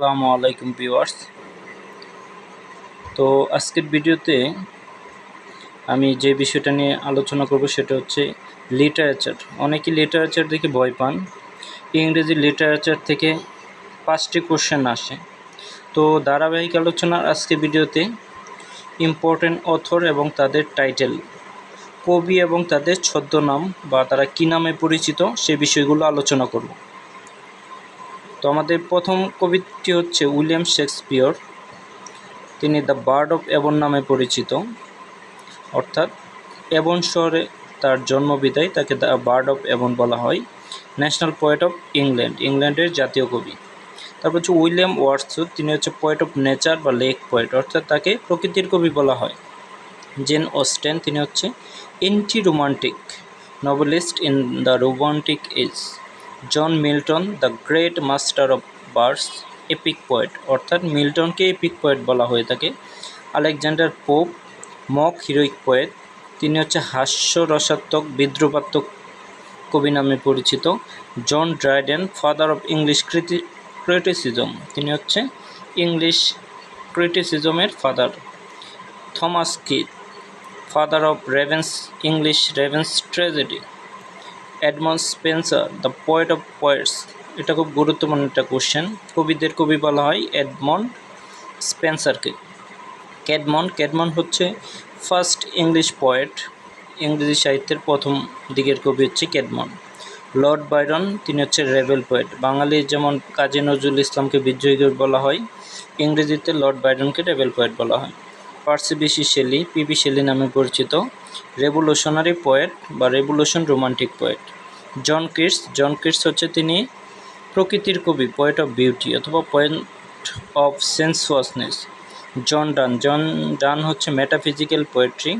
আসসালামু আলাইকুম ভিউয়ার্স। তো আজকের ভিডিওতে আমি যে বিষয়টা নিয়ে আলোচনা করব সেটা হচ্ছে লিটারেচার অনেকে লিটারেচার দেখে ভয় পান। ইংরেজি লিটারেচার থেকে পাঁচটি কোশ্চেন আসে। তো ধারাবাহিক আলোচনার আজকে ভিডিওতে ইম্পর্টেন্ট অথর এবং তাদের টাইটেল কবি এবং তাদের ছদ্মনাম বা তারা কী নামে পরিচিত সে বিষয়গুলো আলোচনা করব। তো আমাদের প্রথম কবিটি হচ্ছে উইলিয়াম শেক্সপিয়র। তিনি দ্য বার্ড অফ এবন নামে পরিচিত। অর্থাৎ এবন শহরে তার জন্মবিদায় তাকে দ্য বার্ড অফ এবন বলা হয়। ন্যাশনাল পোয়েট অফ ইংল্যান্ড, ইংল্যান্ডের জাতীয় কবি। তারপর হচ্ছে উইলিয়াম ওয়ার্ডসুথ তিনি হচ্ছে পোয়েট অফ নেচার বা লেক পোয়েট, অর্থাৎ তাকে প্রকৃতির কবি বলা হয়। জেন অস্টেন, তিনি হচ্ছে anti romantic novelist in the romantic age. John Milton, the great master of verse, epic poet. অর্থাৎ মিল্টনকে এপিক পোয়েট বলা হয়ে থাকে। Alexander Pope, mock heroic poet. তিনি হচ্ছে হাস্য রসাত্মক বিদ্রুপাত্মক কবি নামে পরিচিত। John Dryden, father of English criti, criticism. তিনি হচ্ছে English ক্রিটিসিজমের father. Thomas Kyd father of revenge, English revenge tragedy. Edmund Spenser the poet of poets এটা খুব গুরুত্বপূর্ণ একটা কোশ্চেন কবিদের কবি বলা হয় এডমন্ড স্পেন্সারকে ক্যাডমন্ড ক্যাডমন্ড হচ্ছে ফার্স্ট ইংলিশ পোয়েট ইংরেজি সাহিত্যের প্রথম দিকের কবি হচ্ছে ক্যাডমন্ড লর্ড বাইরন তিনি হচ্ছে রেবেল পোয়েট বাঙালি যেমন কাজী নজরুল ইসলামকে বিদ্রোহী বলা হয়, ইংরেজিতে লর্ড বাইরনকে রেবেল পোয়েট বলা হয়। Percy Bysshe Shelley PB Shelley নামে পরিচিত রেভলিউশনারি পোয়েট বা revolution romantic poet John Keats John Keats হচ্ছে তিনি প্রকৃতির কবি পোয়েট অফ বিউটি অথবা point of sensuousness John Donne John Donne হচ্ছে মেটাফিজিক্যাল পোয়েট্রি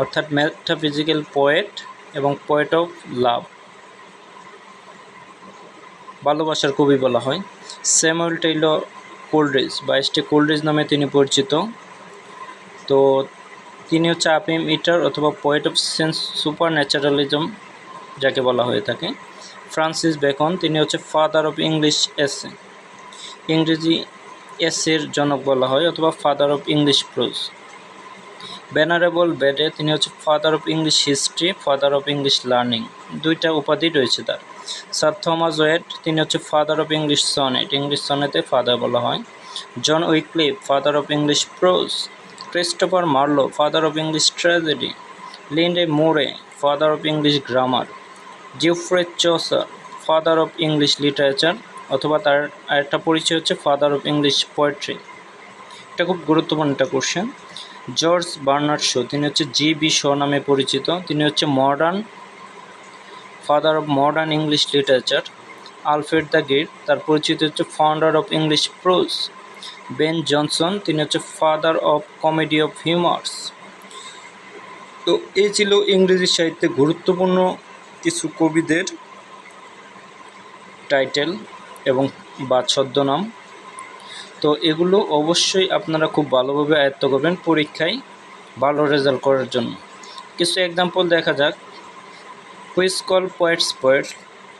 অর্থাৎ মেটাফিজিক্যাল পোয়েট এবং পোয়েট অফ লাভ ভালোবাসার কবি বলা হয়। স্যামুয়েল টেইলর কোল্ড্রিজ বা এসটি কোল্ড্রিজ নামে তিনি পরিচিত। তো তিনি হচ্ছে আপিম ইটার অথবা poet of sense supernaturalism যাকে বলা হয়ে থাকে, ফ্রান্সিস বেকন, তিনি হচ্ছে ফাদার অফ ইংলিশ এসে ইংরেজি এসের জনক বলা হয়, অথবা father of English prose venerable Bede তিনি হচ্ছে father of English history father of English learning দুইটা উপাধি রয়েছে তার। স্যার থমাস ওয়েট তিনি হচ্ছে father of English sonnet English সনেতে father বলা হয়। John Wycliffe father of English prose Christopher Marlowe father of English tragedy Lindley Murray father of English grammar Geoffrey Chaucer father of English literature অথবা তার আরেকটা পরিচয় হচ্ছে father of English poetry এটা খুব গুরুত্বপূর্ণ একটা কোশ্চেন জর্জ বার্নার্ড শো তিনি হচ্ছে জি বি শো নামে পরিচিত। তিনি হচ্ছে modern father of modern English literature Alfred the Great তার পরিচিত হচ্ছে founder of English prose Ben Jonson তিনি হচ্ছে father of comedy of humours তো এই ছিল ইংরেজি সাহিত্যে গুরুত্বপূর্ণ কিছু কবিদের টাইটেল এবং বা ছদ্মনাম। তো এগুলো অবশ্যই আপনারা খুব ভালোভাবে আয়ত্ত করবেন পরীক্ষায় ভালো রেজাল্ট করার জন্য। কিছু এক্সাম্পল দেখা যাক। হুইস কল পোয়েটস পোয়েট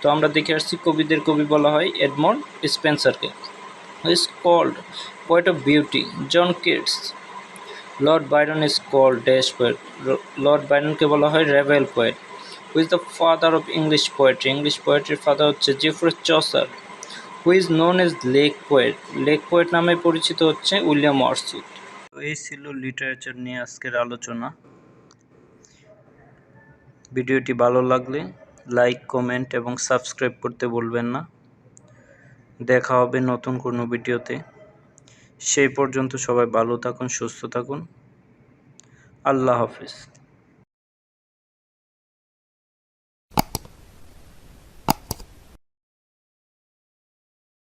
তো আমরা দেখে আসছি কবিদের কবি বলা হয় এডমন্ড স্পেন্সারকে who is called poet of beauty John Keats Lord Byron is called dash poet Lord বাইরনকে বলা হয় Revel poet who is the father of English poetry English পোয়েট্রির father হচ্ছে Geoffrey Chaucer who is known as lake poet lake poet নামে পরিচিত হচ্ছে William ওয়ার্সুথ তো এই ছিল literature নিয়ে আজকের আলোচনা। ভিডিওটি ভালো লাগলে লাইক কমেন্ট এবং সাবস্ক্রাইব করতে বলবেন না। দেখা হবে নতুন কোনো ভিডিওতে। সেই পর্যন্ত সবাই ভালো থাকুন সুস্থ থাকুন। আল্লাহ হাফিজ।